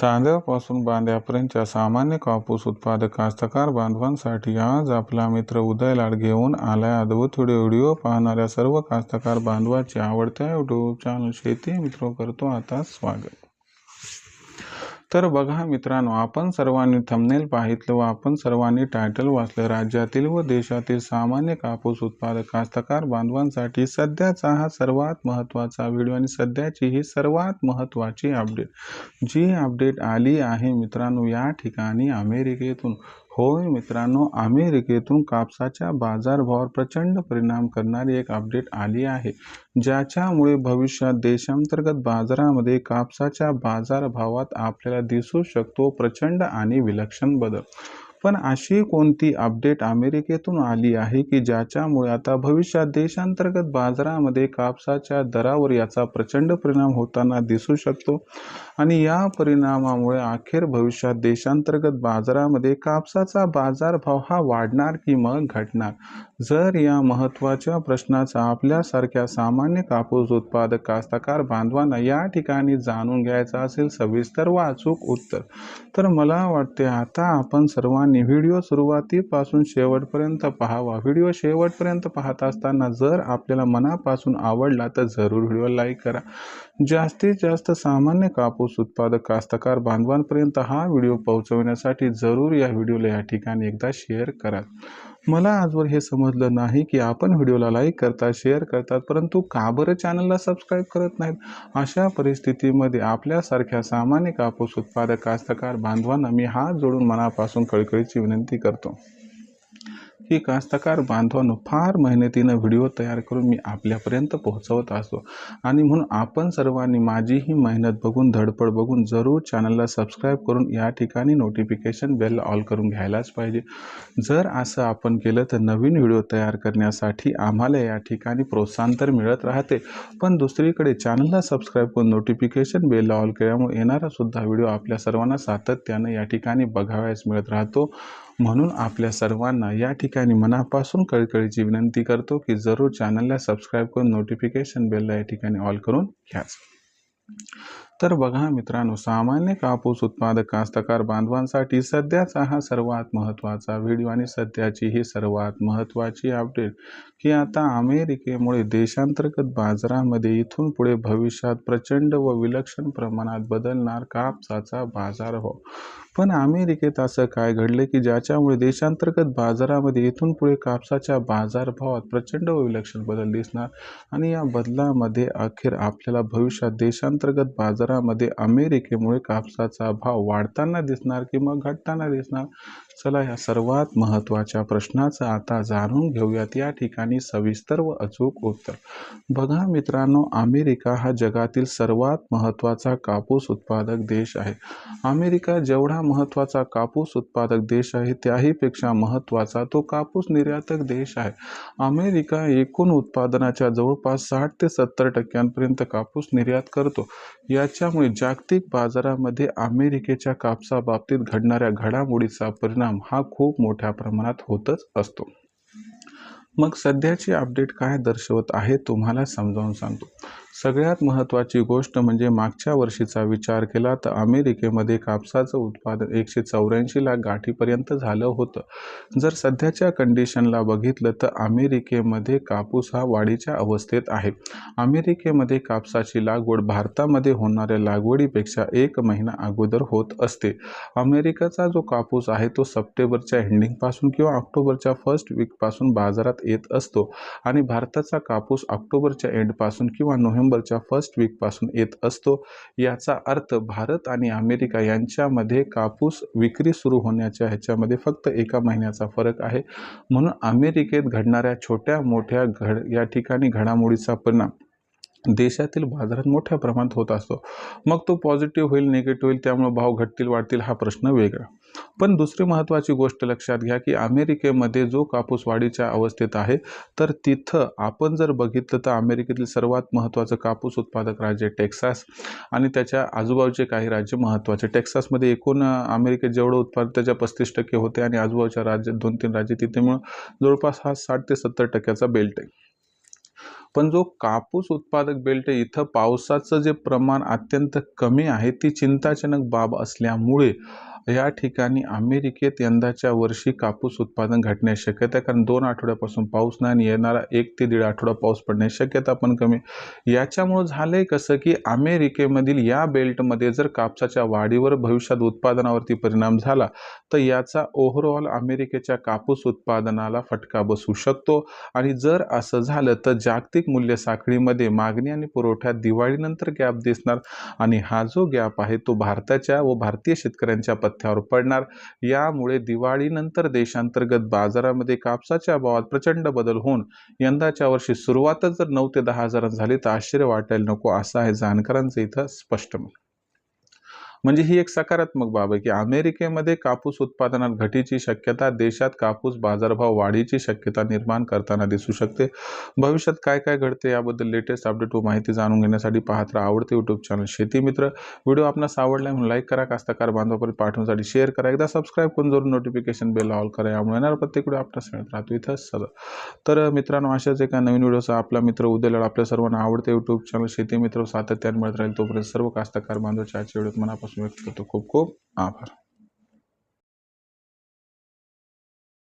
चांद्यापासून बांध्यापर्यंतच्या सामान्य कापूस उत्पादक कास्तकार बांधवांसाठी आज आपला मित्र उदय लाड घेऊन आलाय. अद्भुत व्हिडिओ व्हिडिओ पाहणाऱ्या सर्व कास्तकार बांधवाची आवडत्या यूट्यूब चॅनल शेती मित्र करतो. आता स्वागत. तर बघा मित्रांनो आपण सर्वांनी थंबनेल पाहितलं व आपण सर्वांनी टायटल वाचलं. राज्यातील व देशातील सामान्य कापूस उत्पादक कास्तकार बांधवांसाठी सध्याचा हा सर्वात महत्त्वाचा व्हिडिओ आणि सध्याची ही सर्वात महत्त्वाची अपडेट जी अपडेट आली आहे मित्रांनो या ठिकाणी अमेरिकेतून. होय मित्रांनो अमेरिकेतून कापसाच्या बाजारभावावर प्रचंड परिणाम करणारी एक अपडेट आली आहे ज्याच्यामुळे भविष्यात देशांतर्गत बाजारामध्ये कापसाच्या बाजारभावात आपल्याला दिसू शकतो प्रचंड आणि विलक्षण बदल. पण अशी कोणती अपडेट अमेरिकेतून आली आहे की ज्याच्यामुळे आता भविष्यात देशांतर्गत बाजारामध्ये कापसाच्या दरावर याचा प्रचंड परिणाम होताना दिसू शकतो? आणि या परिणामामुळे अखेर भविष्यात देशांतर्गत बाजारामध्ये कापसाचा बाजारभाव हा वाढणार की मग घटणार? जर या महत्त्वाच्या प्रश्नाचा आपल्यासारख्या सामान्य कापूस उत्पादक कास्तकार बांधवांना या ठिकाणी जाणून घ्यायचा असेल सविस्तर व अचूक उत्तर तर मला वाटते आता आपण सर्वांनी व्हिडिओ सुरुवातीपासून शेवटपर्यंत पाहावा. व्हिडिओ शेवटपर्यंत पाहत असताना जर आपल्याला मनापासून आवडला तर जरूर व्हिडिओ लाईक करा. जास्तीत जास्त सामान्य कापूस उत्पादक कास्तकार बांधवांपर्यंत हा व्हिडिओ पोहोचवण्यासाठी जरूर या व्हिडिओला या ठिकाणी एकदा शेअर करा. मला आजवर हे समजलं नाही की आपण व्हिडिओला लाईक करतात शेअर करतात परंतु का बरं चॅनलला सबस्क्राईब करत नाहीत? अशा परिस्थितीमध्ये आपल्यासारख्या सामान्य कापूस उत्पादक कास्तकार बांधवांना मी हात जोडून मनापासून कळकळीची विनंती करतो. ही कास्तकार बांधवांनो फार मेहनतीनं व्हिडिओ तयार करून मी आपल्यापर्यंत पोहोचवत असतो. आणि म्हणून आपण सर्वांनी माझी ही मेहनत बघून धडपड बघून जरूर चॅनलला सबस्क्राईब करून या ठिकाणी नोटिफिकेशन बेल ऑल करून घ्यायलाच पाहिजे. जर असं आपण केलं तर नवीन व्हिडिओ तयार करण्यासाठी आम्हाला या ठिकाणी प्रोत्साहन तर मिळत राहते पण दुसरीकडे चॅनलला सबस्क्राईब करून नोटिफिकेशन बेल ऑल केल्यामुळे येणारा सुद्धा व्हिडिओ आपल्या सर्वांना सातत्यानं या ठिकाणी बघावयास मिळत राहतो. म्हणून आपल्या सर्वांना या ठिकाणी मनापासून कळकळीची विनंती करतो की जरूर चॅनलला सबस्क्राईब करून नोटिफिकेशन बेलला या ठिकाणी ऑल करून घ्याच तर बघा मित्रांनो सामान्य कापूस उत्पादक कास्तकार बांधवांसाठी सध्याचा हा सर्वात महत्त्वाचा व्हिडिओ आणि सध्याची ही सर्वात महत्त्वाची अपडेट की आता अमेरिकेमुळे देशांतर्गत बाजारामध्ये इथून पुढे भविष्यात प्रचंड व विलक्षण प्रमाणात बदलणार कापसाचा बाजार हो. पण अमेरिकेत असं काय घडलं की ज्याच्यामुळे देशांतर्गत बाजारामध्ये इथून पुढे कापसाच्या बाजारभावात प्रचंड व विलक्षण बदल दिसणार आणि या बदलामध्ये अखेर आपल्याला भविष्यात देशांतर्गत बाजारामध्ये अमेरिकेमुळे कापसाचा भाव वाढताना दिसणार किंवा घटताना दिसणार? चला या सर्वात महत्त्वाच्या प्रश्नाचं आता जाणून घेऊयात. या ठिकाणी सविस्तर व अचूक उत्तर. बघा मित्रांनो अमेरिका हा जगातील सर्वात महत्त्वाचा कापूस उत्पादक देश आहे. अमेरिका जेवढा महत्त्वाचा कापूस उत्पादक देश आहे त्याहीपेक्षा महत्त्वाचा तो कापूस निर्यातक देश आहे. अमेरिका एकूण उत्पादनाच्या जवळपास साठ ते सत्तर टक्क्यांपर्यंत कापूस निर्यात करतो. याच्यामुळे जागतिक बाजारामध्ये अमेरिकेच्या कापसाबाबतीत घडणाऱ्या घडामोडीचा परिणाम हा खूप मोठ्या प्रमाणात होतच असतो. मग सध्याची अपडेट काय दर्शवत आहे तुम्हाला समजावून सांगतो. सगळ्यात महत्त्वाची गोष्ट म्हणजे मागच्या वर्षीचा विचार केला तर अमेरिकेमध्ये कापसाचं उत्पादन एकशे चौऱ्याऐंशी लाख गाठीपर्यंत झालं होतं. जर सध्याच्या कंडिशनला बघितलं तर अमेरिकेमध्ये कापूस हा वाढीच्या अवस्थेत आहे. अमेरिकेमध्ये कापसाची लागवड भारतामध्ये होणाऱ्या लागवडीपेक्षा एक महिना अगोदर होत असते. अमेरिकेचा जो कापूस आहे तो सप्टेंबरच्या एंडिंगपासून किंवा ऑक्टोबरच्या फर्स्ट वीकपासून बाजारात येत असतो आणि भारताचा कापूस ऑक्टोबरच्या एंडपासून किंवा नोव्हेंबर नोव्हेंबरच्या फर्स्ट वीकपासून येत असतो. याचा अर्थ भारत आणि अमेरिका यांच्यामध्ये कापूस विक्री सुरू होण्याच्या ह्याच्यामध्ये फक्त एका महिन्याचा फरक आहे. म्हणून अमेरिकेत घडणाऱ्या छोट्या मोठ्या घड या ठिकाणी घडामोडीचा परिणाम देशातील बाजारात मोठ्या प्रमाणात होत असतो. मग तो पॉझिटिव्ह होईल निगेटिव्ह होईल त्यामुळे भाव घटतील वाढतील हा प्रश्न वेगळा. पण दुसरी महत्त्वाची गोष्ट लक्षात घ्या की अमेरिकेमध्ये जो कापूस वाढीच्या अवस्थेत आहे तर तिथं आपण जर बघितलं तर अमेरिकेतील सर्वात महत्त्वाचं कापूस उत्पादक राज्य टेक्सास आणि त्याच्या आजूबाजूचे काही राज्य महत्त्वाचे टेक्सासमध्ये एकूण अमेरिकेत जेवढं उत्पादन त्याच्या पस्तीस टक्के होते आणि आजूबाजूच्या राज्यात दोन तीन राज्य तिथे मिळून जवळपास हा साठ ते सत्तर टक्क्याचा बेल्ट आहे. पण जो कापूस उत्पादक बेल्ट इथं पावसाचं जे प्रमाण अत्यंत कमी आहे ती चिंताजनक बाब असल्यामुळे या ठिकाणी अमेरिकेत यंदाच्या वर्षी कापूस उत्पादन घटण्याची शक्यता कारण दोन आठवड्यापासून पाऊस नाही आणि येणारा एक ते दीड आठवडा पाऊस पडण्याची शक्यता पण कमी याच्यामुळं झालंय कसं की अमेरिकेमधील या बेल्टमध्ये जर कापसाच्या वाढीवर भविष्यात उत्पादनावरती परिणाम झाला तर याचा ओव्हरऑल अमेरिकेच्या कापूस उत्पादनाला फटका बसू शकतो. आणि जर असं झालं तर जागतिक मूल्य साखळीमध्ये मागणी आणि पुरवठ्यात दिवाळीनंतर गॅप दिसणार. आणि हा जो गॅप आहे तो भारताच्या व भारतीय शेतकऱ्यांच्या पथ्यावर पडणार. यामुळे दिवाळीनंतर देशांतर्गत बाजारामध्ये कापसाच्या भावात प्रचंड बदल होऊन यंदाच्या वर्षी सुरुवातच जर नऊ ते दहा हजारात झाली तर आश्चर्य वाटायला नको असं आहे जानकरांचं इथं स्पष्ट म्हणून म्हणजे ही एक सकारात्मक बाब आहे की अमेरिकेमध्ये कापूस उत्पादनात घटीची शक्यता देशात कापूस बाजारभाव वाढीची शक्यता निर्माण करताना दिसू शकते. भविष्यात काय काय घडते याबद्दल लेटेस्ट अपडेट व माहिती जाणून घेण्यासाठी पाहत राहा आवडते यूट्यूब चॅनल शेती मित्र. व्हिडिओ आपणास आवडला म्हणून लाईक करा कास्तकार बांधवापर्यंत पाठवण्यासाठी शेअर करा. एकदा सबस्क्राईब करून जरूर नोटिफिकेशन बेल ऑल करा. यामुळे येणार प्रत्येक व्हिडिओ आपणास मिळत राहतो. इथंच सदा तर मित्रांनो अशाच एका नवीन व्हिडिओचा आपला मित्र उद्याला आपल्या सर्वांना आवडते यूट्यूब चॅनल शेती मित्र सातत्याने मिळत राहील. तोपर्यंत सर्व कास्तकार बांधवाच्या आजच्या व्हिडिओत मनापासून व्यक्त करतो खूप खूप आभार